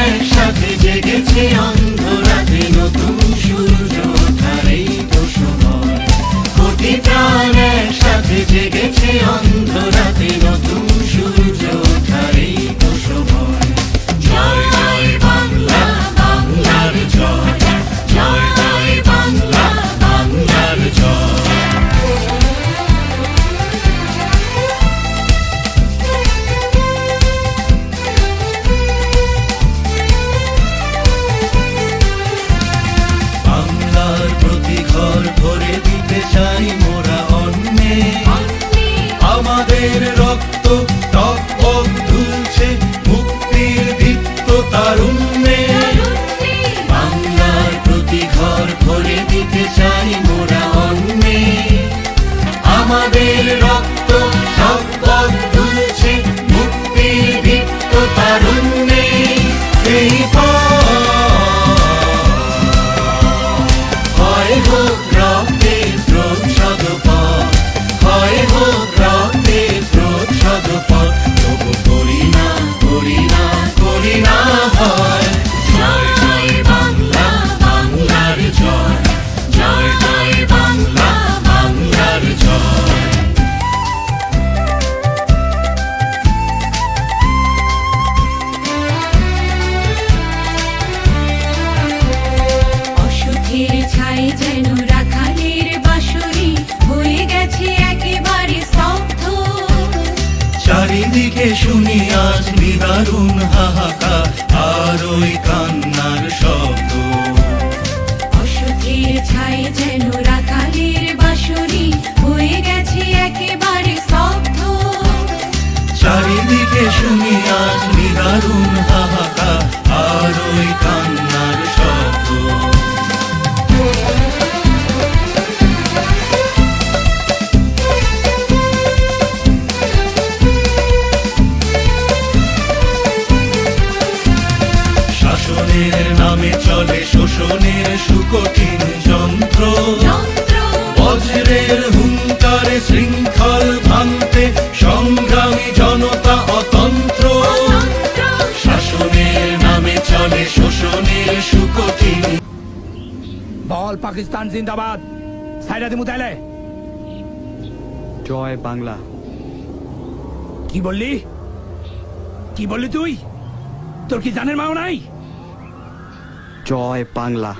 একসাথে জেগেছি অন্ধরাতে নতুন ঘর ভরে দিতে চাই মন। শুনি আজ নিদারুণ হাহাকা আর ওই কান ন্যায়ের নামে চলে শোষণের সুকঠিন যন্ত্র। বজ্রের হুঙ্কারে শৃঙ্খল ভাঙতে সংগ্রামী জনতা অতন্ত্র। শাসনের নামে চলে শোষণের সুকঠিন। বল পাকিস্তান জিন্দাবাদ। সাইরাদি মুতাইলে জয় বাংলা। কি বললি? কি বললি তুই? তোর কি জানের মাও নাই? জয় বাংলা।